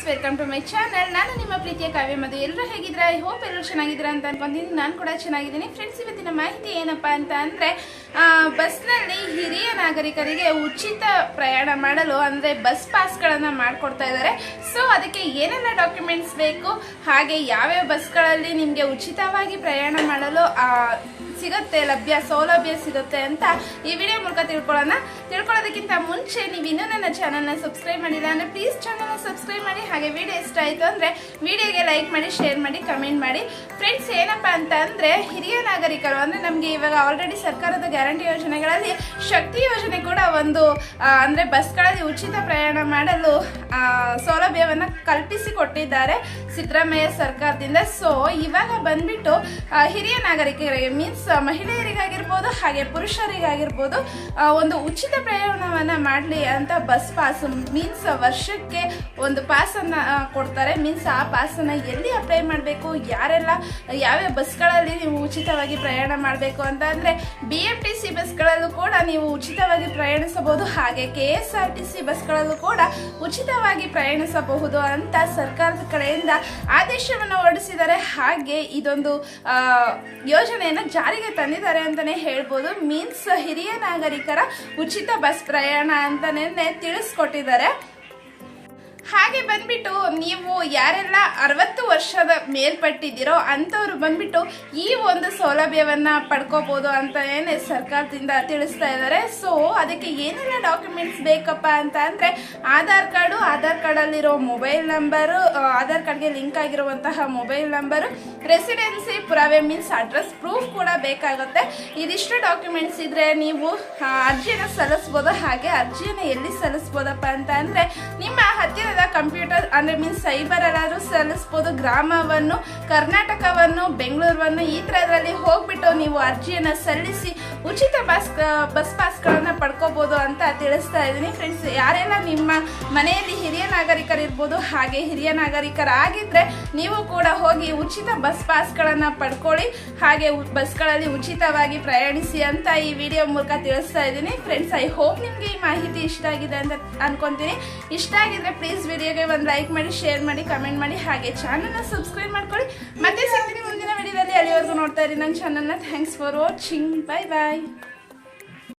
Friends welcome to my channel ನಾನು ನಿಮ್ಮ ಪ್ರೀತಿಯ ಕಾವ್ಯ ಮಧು. ಎಲ್ಲರೂ ಹೇಗಿದ್ರೆ ಐ ಹೋಪ್ ಎಲ್ಲರೂ ಚೆನ್ನಾಗಿದ್ದೀರಾ ಅಂತ ಅನ್ಕೊಂಡಿದ್ದೀನಿ. ನಾನು ಕೂಡ ಚೆನ್ನಾಗಿದ್ದೀನಿ. ಫ್ರೆಂಡ್ಸ್ ಇವತ್ತಿನ ಮಾಹಿತಿ ಏನಪ್ಪ ಅಂತ ಅಂದರೆ ಬಸ್ನಲ್ಲಿ ಹಿರಿಯ ನಾಗರಿಕರಿಗೆ ಉಚಿತ ಪ್ರಯಾಣ ಮಾಡಲು, ಅಂದರೆ ಬಸ್ ಪಾಸ್ಗಳನ್ನು ಮಾಡಿಕೊಡ್ತಾ ಇದ್ದಾರೆ. ಸೊ ಅದಕ್ಕೆ ಏನೆಲ್ಲ ಡಾಕ್ಯುಮೆಂಟ್ಸ್ ಬೇಕು? ಹಾಗೆ ಯಾವ್ಯಾವ ಬಸ್ಗಳಲ್ಲಿ ನಿಮಗೆ ಉಚಿತವಾಗಿ ಪ್ರಯಾಣ ಮಾಡಲು ಸಿಗುತ್ತೆ, ಲಭ್ಯ, ಸೌಲಭ್ಯ ಸಿಗುತ್ತೆ ಅಂತ ಈ ವಿಡಿಯೋ ಮೂಲಕ ತಿಳ್ಕೊಳ್ಳೋಣ. ತಿಳ್ಕೊಳ್ಳೋದಕ್ಕಿಂತ ಮುಂಚೆ ನೀವು ಇನ್ನೂ ನನ್ನ ಚಾನಲ್ನ ಸಬ್ಸ್ಕ್ರೈಬ್ ಮಾಡಿಲ್ಲ ಅಂದರೆ ಪ್ಲೀಸ್ ಚಾನಲ್ನ ಸಬ್ಸ್ಕ್ರೈಬ್ ಮಾಡಿ. ಹಾಗೆ ವಿಡಿಯೋ ಇಷ್ಟ ಆಯಿತು ಅಂದರೆ ವಿಡಿಯೋಗೆ ಲೈಕ್ ಮಾಡಿ ಶೇರ್ ಮಾಡಿ ಕಮೆಂಟ್ ಮಾಡಿ. ಫ್ರೆಂಡ್ಸ್ ಏನಪ್ಪ ಅಂತ ಅಂದರೆ ಹಿರಿಯ ನಾಗರಿಕರು ಅಂದರೆ ನಮಗೆ ಇವಾಗ ಆಲ್ರೆಡಿ ಸರ್ಕಾರದ ಗ್ಯಾರಂಟಿ ಯೋಜನೆಗಳಲ್ಲಿ ಶಕ್ತಿ ಯೋಜನೆ ಕೂಡ ಒಂದು ಅಂದರೆ ಬಸ್ಗಳಲ್ಲಿ ಉಚಿತ ಪ್ರಯಾಣ ಮಾಡಲು ಸೌಲಭ್ಯವನ್ನು ಕಲ್ಪಿಸಿ ಕೊಟ್ಟಿದ್ದಾರೆ ಸಿದ್ದರಾಮಯ್ಯ ಸರ್ಕಾರದಿಂದ. ಸೊ ಇವಾಗ ಬಂದ್ಬಿಟ್ಟು ಹಿರಿಯ ನಾಗರಿಕರಿಗೆ ಮೀನ್ಸ್ ಮಹಿಳೆಯರಿಗಾಗಿರ್ಬೋದು ಹಾಗೆ ಪುರುಷರಿಗಾಗಿರ್ಬೋದು ಒಂದು ಉಚಿತ ಪ್ರಯಾಣವನ್ನ ಮಾಡಲಿ ಅಂತ ಬಸ್ ಪಾಸ್ ಮೀನ್ಸ್ ವರ್ಷಕ್ಕೆ ಒಂದು ಪಾಸನ್ನು ಕೊಡ್ತಾರೆ. ಮೀನ್ಸ್ ಆ ಪಾಸನ್ನು ಎಲ್ಲಿ ಅಪ್ಲೈ ಮಾಡಬೇಕು, ಯಾರೆಲ್ಲ, ಯಾವ್ಯಾವ ಬಸ್ಗಳಲ್ಲಿ ನೀವು ಉಚಿತವಾಗಿ ಪ್ರಯಾಣ ಮಾಡಬೇಕು ಅಂತ ಅಂದರೆ ಬಿ ಎಂ ಟಿ ಸಿ ಬಸ್ಗಳಲ್ಲೂ ಕೂಡ ನೀವು ಉಚಿತವಾಗಿ ಪ್ರಯಾಣಿಸಬಹುದು, ಹಾಗೆ K S R T C ಬಸ್ಗಳಲ್ಲೂ ಕೂಡ ಉಚಿತವಾಗಿ ಪ್ರಯಾಣಿಸಬಹುದು ಅಂತ ಸರ್ಕಾರದ ಕಡೆಯಿಂದ ಆದೇಶವನ್ನು ಹೊರಡಿಸಿದ್ದಾರೆ. ಹಾಗೆ ಇದೊಂದು ಯೋಜನೆಯನ್ನು ಯೋಜನೆಯನ್ನು ಜಾರಿಗೆ ತಂದಿದ್ದಾರೆ ಅಂತಾನೆ ಹೇಳ್ಬೋದು. ಮೀನ್ಸ್ ಹಿರಿಯ ನಾಗರಿಕರ ಉಚಿತ ಬಸ್ ಪ್ರಯಾಣ ಅಂತಾನೆ ತಿಳಿಸ್ಕೊಟ್ಟಿದ್ದಾರೆ. ಹಾಗೆ ಬಂದ್ಬಿಟ್ಟು ನೀವು ಯಾರೆಲ್ಲ ಅರವತ್ತು ವರ್ಷದ ಮೇಲ್ಪಟ್ಟಿದ್ದೀರೋ ಅಂಥವ್ರು ಬಂದ್ಬಿಟ್ಟು ಈ ಒಂದು ಸೌಲಭ್ಯವನ್ನ ಪಡ್ಕೋಬೋದು ಏನೇ ಸರ್ಕಾರದಿಂದ ತಿಳಿಸ್ತಾ ಇದ್ದಾರೆ. ಸೊ ಅದಕ್ಕೆ ಏನೆಲ್ಲ ಡಾಕ್ಯುಮೆಂಟ್ಸ್ ಬೇಕಪ್ಪ ಅಂತ ಅಂದರೆ ಆಧಾರ್ ಕಾರ್ಡು, ಆಧಾರ್ ಕಾರ್ಡಲ್ಲಿರೋ ಮೊಬೈಲ್ ನಂಬರು ಆಧಾರ್ ಕಾರ್ಡ್ಗೆ ಲಿಂಕ್ ಆಗಿರುವಂತಹ ಮೊಬೈಲ್ ನಂಬರು ರೆಸಿಡೆನ್ಸಿ ಪುರಾವೆ ಮೀನ್ಸ್ ಅಡ್ರೆಸ್ ಪ್ರೂಫ್ ಕೂಡ ಬೇಕಾಗುತ್ತೆ. ಇದಿಷ್ಟು ಡಾಕ್ಯುಮೆಂಟ್ಸ್ ಇದ್ರೆ ನೀವು ಅರ್ಜಿಯನ್ನು ಸಲ್ಲಿಸ್ಬೋದು. ಹಾಗೆ ಅರ್ಜಿಯನ್ನು ಎಲ್ಲಿ ಸಲ್ಲಿಸ್ಬೋದಪ್ಪ ಅಂತ ಅಂದರೆ ನಿಮ್ಮ ಹತ್ತಿರದ ಕಂಪ್ಯೂಟರ್ ಅಂದರೆ ಮೀನ್ಸ್ ಸೈಬರ್ ಎಲ್ಲಾದ್ರೂ ಸಲ್ಲಿಸ್ಬೋದು. ಗ್ರಾಮವನ್ನು, ಕರ್ನಾಟಕವನ್ನು ಬೆಂಗಳೂರನ್ನು ಈ ಥರದಲ್ಲಿ ಹೋಗ್ಬಿಟ್ಟು ನೀವು ಅರ್ಜಿಯನ್ನು ಸಲ್ಲಿಸಿ ಉಚಿತ ಬಸ್ ಬಸ್ ಪಾಸ್ಗಳನ್ನು ಪಡ್ಕೋಬೋದು ಅಂತ ತಿಳಿಸ್ತಾ ಇದ್ದೀನಿ. ಫ್ರೆಂಡ್ಸ್ ಯಾರೆಲ್ಲ ನಿಮ್ಮ ಮನೆಯಲ್ಲಿ ಹಿರಿಯ ನಾಗರಿಕರಿರ್ಬೋದು, ಹಾಗೆ ಹಿರಿಯ ನಾಗರಿಕರಾಗಿದ್ದರೆ ನೀವು ಕೂಡ ಹೋಗಿ ಉಚಿತ ಬಸ್ ಪಾಸ್ಗಳನ್ನು ಪಡ್ಕೊಳ್ಳಿ. ಹಾಗೆ ಬಸ್ಗಳಲ್ಲಿ ಉಚಿತವಾಗಿ ಪ್ರಯಾಣಿಸಿ ಅಂತ ಈ ವಿಡಿಯೋ ಮೂಲಕ ತಿಳಿಸ್ತಾ ಇದ್ದೀನಿ. ಫ್ರೆಂಡ್ಸ್ ಐ ಹೋಪ್ ನಿಮಗೆ ಈ ಮಾಹಿತಿ ಇಷ್ಟ ಆಗಿದೆ ಅಂತ ಅನ್ಕೊಂತೀನಿ. ಇಷ್ಟ ಆಗಿದ್ರೆ ಪ್ಲೀಸ್ ವಿಡಿಯೋಗೆ ಒಂದು ಲೈಕ್ ಮಾಡಿ ಶೇರ್ ಮಾಡಿ ಕಮೆಂಟ್ ಮಾಡಿ, ಹಾಗೆ ಚಾನಲ್ನ ಸಬ್ಸ್ಕ್ರೈಬ್ ಮಾಡ್ಕೊಳ್ಳಿ. ಮತ್ತೆ ಸಿಗ್ತೀನಿ ಮುಂದಿನ ವಿಡಿಯೋದಲ್ಲಿ. ಅಲ್ಲಿವರೆಗೂ ನೋಡ್ತಾ ಇರಿ ನನ್ನ ಚಾನಲ್ನ thanks for watching bye bye